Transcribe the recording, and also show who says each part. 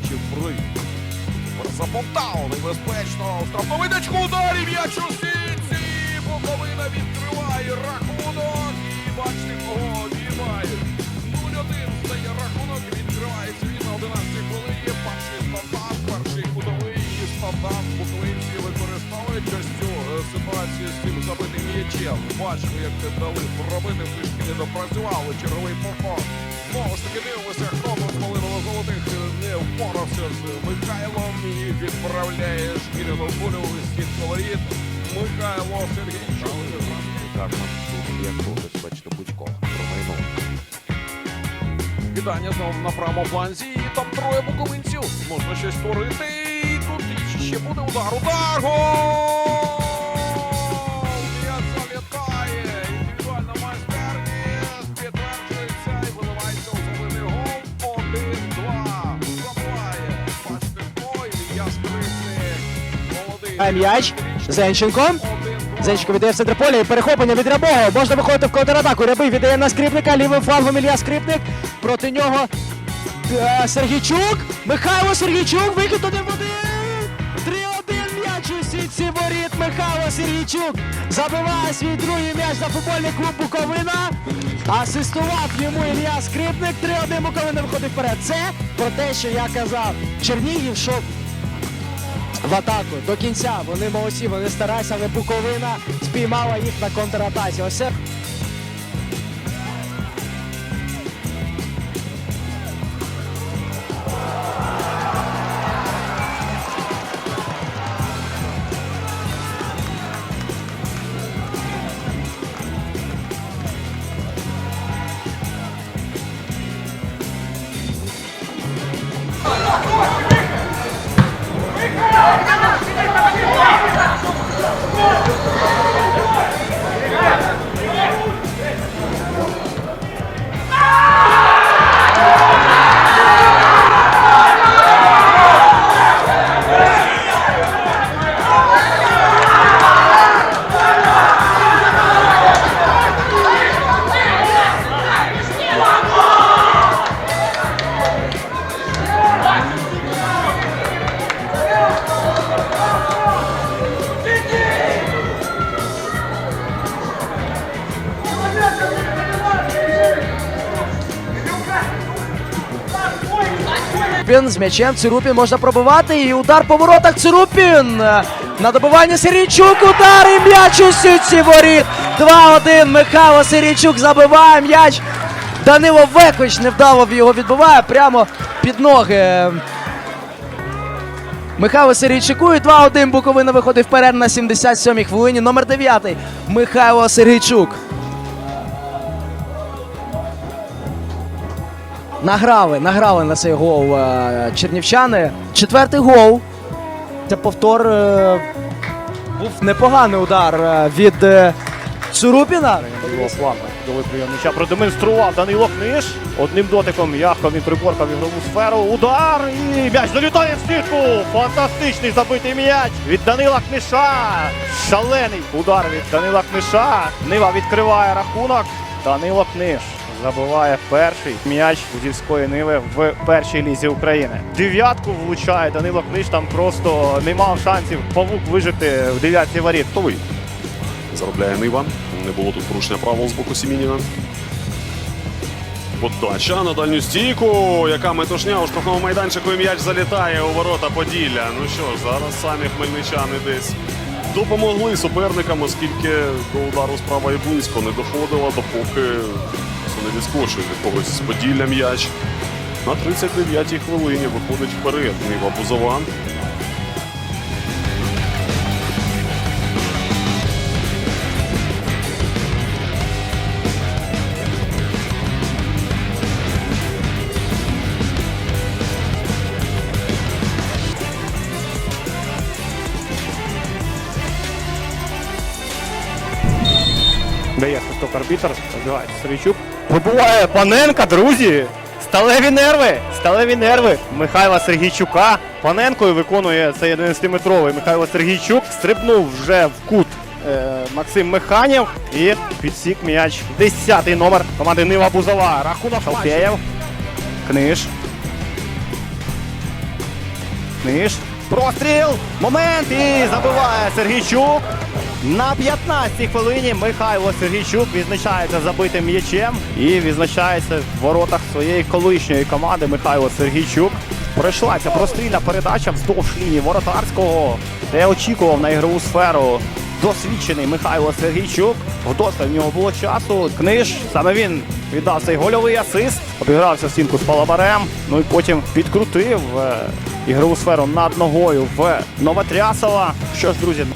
Speaker 1: матчів при. Заповтав небезпечно. Штрафному дачку ударі м'яч у сітці. Відкриває рахунок. І бачите, кого обіймає. 0-1 стає рахунок. Відкривається він на 11 хвилині. Перший стандарт, перший кутовий і стандарт. Буковинці використовують ось цю е, ситуацію з цим забитим м'ячем. Бачимо, як це дали пробити. Трішки не допрацювали. Черговий повтор. Знову ж таки дивимося, хто впорався з Михайлом і відправляє шкіряну бурю у стінку колорит Михайло Сергійчук.
Speaker 2: Карман тут є хлопець, бачите, Будько промайнув.
Speaker 1: Вітання знову на правому фланзі. І там троє буковинців. Можна щось створити. І тут ще буде удар. Удар! Гол! М'яч.
Speaker 3: Зенченко. Зенченко віддає в центр поля і перехоплення від Рябого. Можна виходити в контратаку. Рябий віддає на скрипника. Лівим флангом Ілля Скрипник. Проти нього е, Сергійчук. Михайло Сергійчук. Вихід один в один. 3-1 м'яч у сітці воріт. Михайло Сергійчук забиває свій другий м'яч за футбольний клуб Буковина. Асистував йому Ілля Скрипник. 3-1 Буковина виходить вперед. Це про те, що я казав. Чернігів, що в атаку до кінця. Вони молодці, вони стараються, але Буковина спіймала їх на контратаці. Ось це Цирупін з м'ячем. Цирупін можна пробивати. І удар по воротах. Цирупін. На добивання Сергійчук. Удар і м'яч у сітці воріт. 2-1. Михайло Сергійчук забиває м'яч. Данило Векович невдало його відбиває прямо під ноги. Михайло Сергійчуку і 2-1 Буковина виходить вперед на 77-й хвилині. Номер 9 Михайло Сергійчук. Награли, награли на цей гол е, чернівчани. Четвертий гол. Це повтор. е, був непоганий удар е, від е, Цурупіна.
Speaker 4: Дали прийом м'яча продемонстрував Данило Книж. Одним дотиком м'яко він приборкав ігрову сферу. Удар і м'яч долітає в сітку. Фантастичний забитий м'яч від Данила Книша. Шалений удар від Данила Книша. Нива відкриває рахунок. Данило Книж забиває перший м'яч Гудівської Ниви в першій лізі України. Дев'ятку влучає Данило Книж. Там просто не мав шансів павук вижити в дев'ятці воріт. Хто ви?
Speaker 5: Заробляє Нива. Не було тут порушення правил з боку Сімініна. Подача на дальню стійку. Яка метушня у штрафному майданчику і м'яч залітає у ворота Поділля. Ну що ж, зараз самі хмельничани десь допомогли суперникам, оскільки до удару справа і близько не доходило, допоки не відскочив від когось з Поділля м'яч. На 39-й хвилині виходить вперед Нива Бузован.
Speaker 4: Дає свисток арбітр, розбивається Сергійчук. Вибуває Паненка, друзі! Сталеві нерви! Сталеві нерви Михайла Сергійчука. Паненкою виконує цей 11-метровий Михайло Сергійчук. Стрибнув вже в кут е, Максим Механєв і підсік м'яч. Десятий номер команди Нива Бузова. Рахунок Шалфеєв. Книж. Книж. Простріл. Момент. І забиває Сергійчук. На 15-й хвилині Михайло Сергійчук відзначається забитим м'ячем і відзначається в воротах своєї колишньої команди Михайло Сергійчук. Пройшла ця прострільна передача вздовж лінії воротарського, де очікував на ігрову сферу досвідчений Михайло Сергійчук. Вдосталь в нього було часу. Книж саме він віддав цей гольовий асист, обігрався в стінку з палабарем. Ну і потім підкрутив е, ігрову сферу над ногою в Новотрясова. Що ж, друзі,